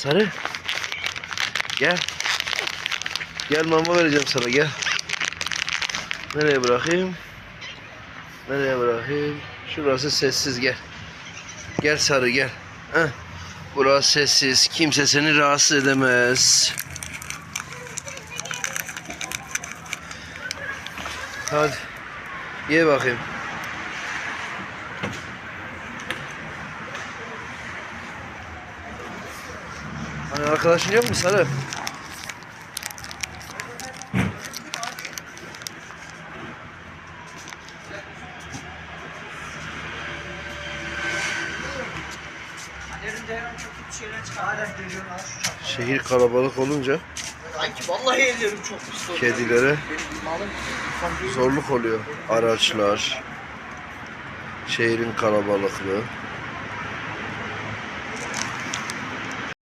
Sarı. Gel. Gel mama vereceğim sana gel. Nereye bırakayım? Nereye bırakayım? Şurası sessiz gel. Gel sarı gel. Heh. Burası sessiz. Kimse seni rahatsız edemez. Hadi. Ye bakayım. Hani arkadaşın yok mu sarı? Şehir kalabalık olunca Sanki vallahi ellerim çok pis oluyor. kedilere zorluk oluyor. Araçlar, şehrin kalabalıklığı.